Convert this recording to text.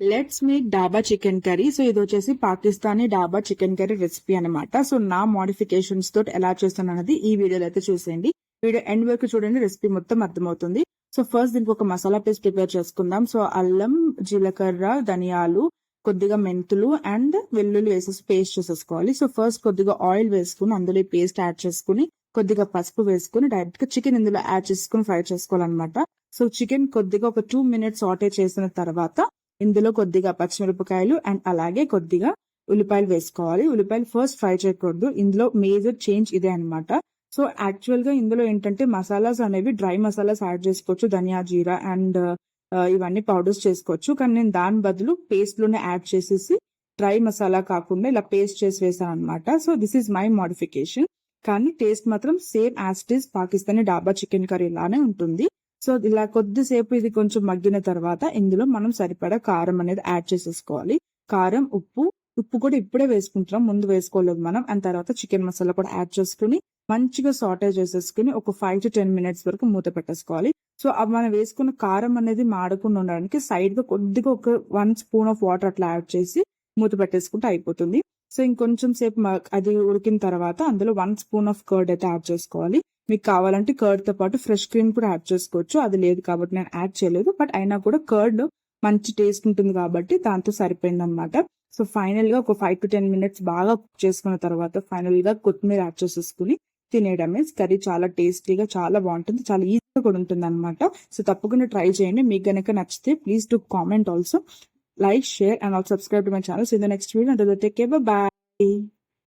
Let's make dhaba chicken curry so ఇది వచ్చేసి Pakistani dhaba chicken curry recipe అన్నమాట. So నా మోడిఫికేషన్స్ తోటి ఎలా చేస్తాను అన్నది ఈ వీడియోలో అయితే చూసేయండి. వీడియో ఎండ్ వరకు చూడండి రెసిపీ మొత్తం అర్థమవుతుంది. సో ఫస్ట్ దీనికి ఒక మసాలా పేస్ట్ ప్రిపేర్ చేసుకుందాం. సో అల్లం జీలకర్ర ధనియాలు కొద్దిగా మెంతులు అండ్ వెల్లుల్లి వేసేసి పేస్ట్ చేసేసుకోవాలి. సో ఫస్ట్ కొద్దిగా ఆయిల్ వేసుకుని అందులో ఈ పేస్ట్ యాడ్ చేసుకుని కొద్దిగా పసుపు వేసుకుని డైరెక్ట్గా చికెన్ ఇందులో యాడ్ చేసుకుని ఫ్రై చేసుకోవాలన్నమాట. సో చికెన్ కొద్దిగా ఒక టూ మినిట్స్ ఆటే చేసిన తర్వాత ఇందులో కొద్దిగా పచ్చిమిరపకాయలు అండ్ అలాగే కొద్దిగా ఉల్లిపాయలు వేసుకోవాలి. ఉల్లిపాయలు ఫస్ట్ ఫ్రై చేయకూడదు. ఇందులో మేజర్ చేంజ్ ఇదే అన్నమాట. సో యాక్చువల్గా ఇందులో ఏంటంటే మసాలాస్ అనేవి డ్రై మసాలాస్ యాడ్ చేసుకోవచ్చు. ధనియా జీరా అండ్ ఇవన్నీ పౌడర్స్ చేసుకోవచ్చు. కానీ నేను దాని బదులు పేస్ట్లోనే యాడ్ చేసేసి డ్రై మసాలా కాకుండా ఇలా పేస్ట్ చేసి వేసాను అనమాట so this is my modification కానీ టేస్ట్ మాత్రం same as it is Pakistani dhaba chicken curry లానే ఉంటుంది. సో ఇలా కొద్దిసేపు ఇది కొంచెం మగ్గిన తర్వాత ఇందులో మనం సరిపడా కారం అనేది యాడ్ చేసేసుకోవాలి. కారం ఉప్పు. ఉప్పు కూడా ఇప్పుడే వేసుకుంటున్నాం. ముందు వేసుకోలేదు మనం. అండ్ తర్వాత చికెన్ మసాలా కూడా యాడ్ చేసుకుని మంచిగా సాటే చేసేసుకుని ఒక ఫైవ్ టు టెన్ మినిట్స్ వరకు మూత పెట్టేసుకోవాలి. సో అవి మనం వేసుకున్న కారం అనేది మాడకుండా ఉండడానికి సైడ్గా కొద్దిగా ఒక వన్ స్పూన్ ఆఫ్ వాటర్ అట్లా యాడ్ చేసి మూత పెట్టేసుకుంటే అయిపోతుంది. సో ఇంకొంచెం సేపు అది ఉడికిన తర్వాత అందులో వన్ స్పూన్ ఆఫ్ కర్డ్ అయితే యాడ్ చేసుకోవాలి. మీకు కావాలంటే కర్డ్తో పాటు ఫ్రెష్ క్రీమ్ కూడా యాడ్ చేసుకోవచ్చు. అది లేదు కాబట్టి నేను యాడ్ చేయలేదు. బట్ అయినా కూడా కర్డ్ మంచి టేస్ట్ ఉంటుంది కాబట్టి దాంతో సరిపోయింది అనమాట సో ఫైనల్గా ఒక ఫైవ్ టు టెన్ మినిట్స్ బాగా కుక్ చేసుకున్న తర్వాత ఫైనల్గా కొత్తిమీర యాడ్ చేసేసుకుని తినేయడమే. కర్రీ చాలా టేస్టీగా చాలా బాగుంటుంది చాలా ఈజీగా కూడా ఉంటుంది అనమాట సో తప్పకుండా ట్రై చేయండి. మీకు కనుక నచ్చితే please to comment also like share and also subscribe to my channel so in the next video అంత టేక్ కేర్